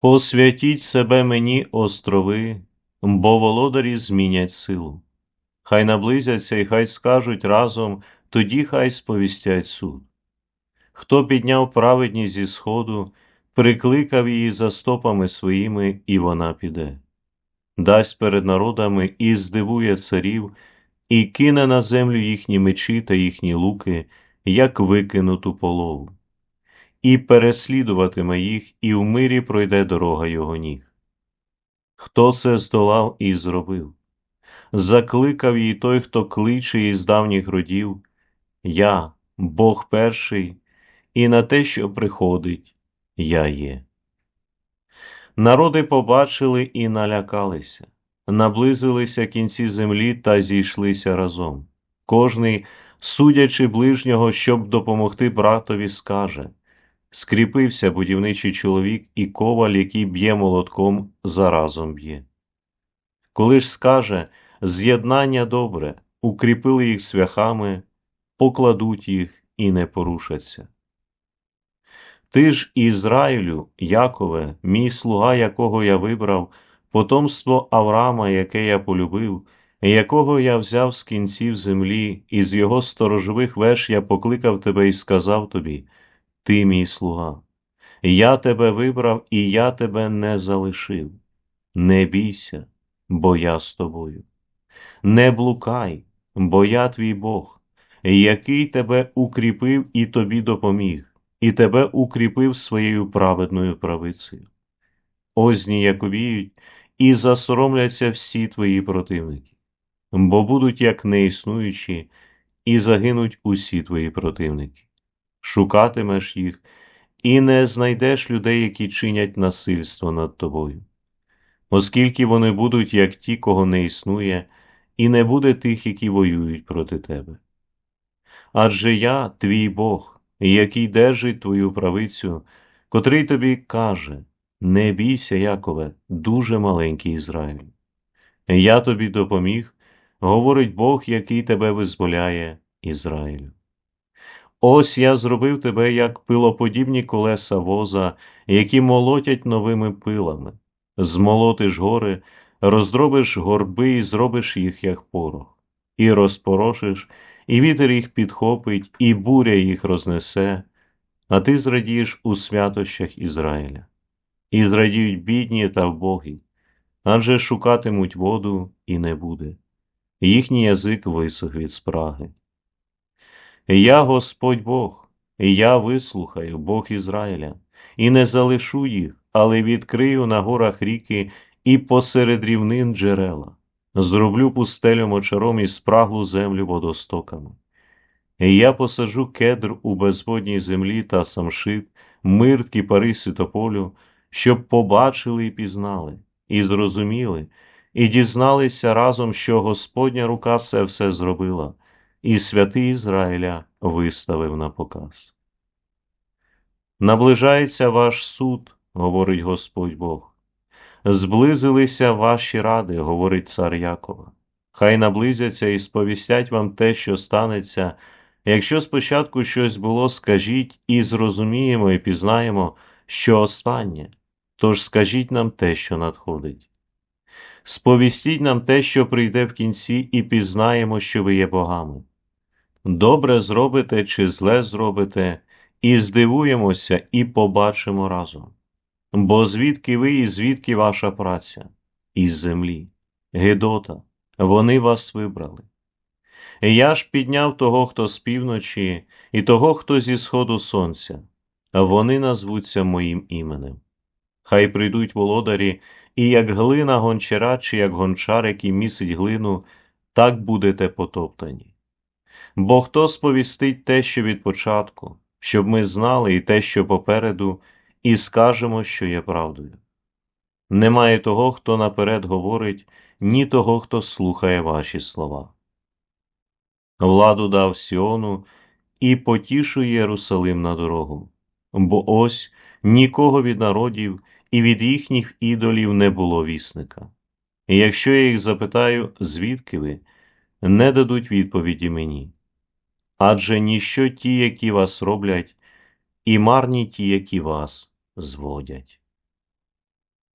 Посвятіть себе мені, острови, бо володарі змінять силу. Хай наблизяться і хай скажуть разом, тоді хай сповістять суд. Хто підняв праведність зі сходу, прикликав її за стопами своїми, і вона піде, дасть перед народами і здивує царів, і кине на землю їхні мечі та їхні луки, як викинуту полову і переслідуватиме їх, і в мирі пройде дорога його ніг. Хто це здолав і зробив? Закликав її той, хто кличе її з давніх родів, Я, Бог перший, і на те, що приходить, я є. Народи побачили і налякалися, наблизилися кінці землі та зійшлися разом. Кожний, судячи ближнього, щоб допомогти братові, скаже скріпився будівничий чоловік і коваль, який б'є молотком, заразом б'є. Коли ж скаже з'єднання добре, укріпили їх свяхами, покладуть їх і не порушаться. Ти ж, Ізраїлю, Якове, мій слуга, якого я вибрав, потомство Авраама, яке я полюбив, якого я взяв з кінців землі, і з його сторожових веш я покликав тебе і сказав тобі ти мій слуга. Я тебе вибрав, і я тебе не залишив. Не бійся, бо я з тобою. Не блукай, бо я твій Бог, який тебе укріпив і тобі допоміг, і тебе укріпив своєю праведною правицею. Ось зніяковіють і засоромляться всі твої противники, бо будуть як неіснуючі, і загинуть усі твої противники шукатимеш їх і не знайдеш людей, які чинять насильство над тобою, оскільки вони будуть, як ті, кого не існує, і не буде тих, які воюють проти тебе. Адже я, твій Бог, який держить твою правицю, котрий тобі каже Не бійся, Якове, дуже маленький Ізраїль. Я тобі допоміг, говорить Бог, який тебе визволяє, Ізраїлю. Ось я зробив тебе, як пилоподібні колеса воза, які молотять новими пилами, змолотиш гори, роздробиш горби і зробиш їх, як порох, і розпорошиш, і вітер їх підхопить, і буря їх рознесе, а ти зрадієш у святощах Ізраїля. І зрадіють бідні та вбогі, адже шукатимуть воду і не буде, їхній язик висох від спраги. Я Господь Бог, і я вислухаю Бог Ізраїля, і не залишу їх, але відкрию на горах ріки і посеред рівнин джерела, зроблю пустелю мочаром і спраглу землю водостоками. І я посаджу кедр у безводній землі та самшит, мирт кіпари світополю, щоб побачили і пізнали, і зрозуміли, і дізналися разом, що Господня рука це все зробила і святий Ізраїля виставив на показ. Наближається ваш суд, говорить Господь Бог. Зблизилися ваші ради, говорить цар Якова. Хай наблизяться і сповістять вам те, що станеться. Якщо спочатку щось було, скажіть і зрозуміємо, і пізнаємо, що останнє, тож скажіть нам те, що надходить. Сповістіть нам те, що прийде в кінці, і пізнаємо, що ви є богами добре зробите чи зле зробите, і здивуємося, і побачимо разом. Бо звідки ви і звідки ваша праця? Із землі, Гедота, вони вас вибрали. Я ж підняв того, хто з півночі, і того, хто зі сходу сонця, вони назвуться моїм іменем. Хай прийдуть володарі, і як глина гончара, чи як гончар, який місить глину, так будете потоптані. Бо хто сповістить те, що від початку, щоб ми знали і те, що попереду, і скажемо, що є правдою. Немає того, хто наперед говорить, ні того, хто слухає ваші слова. Владу дав Сіону і потішує Єрусалим на дорогу, бо ось нікого від народів і від їхніх ідолів не було вісника. І якщо я їх запитаю, звідки ви, не дадуть відповіді мені адже ніщо ті, які вас роблять, і марні ті, які вас зводять.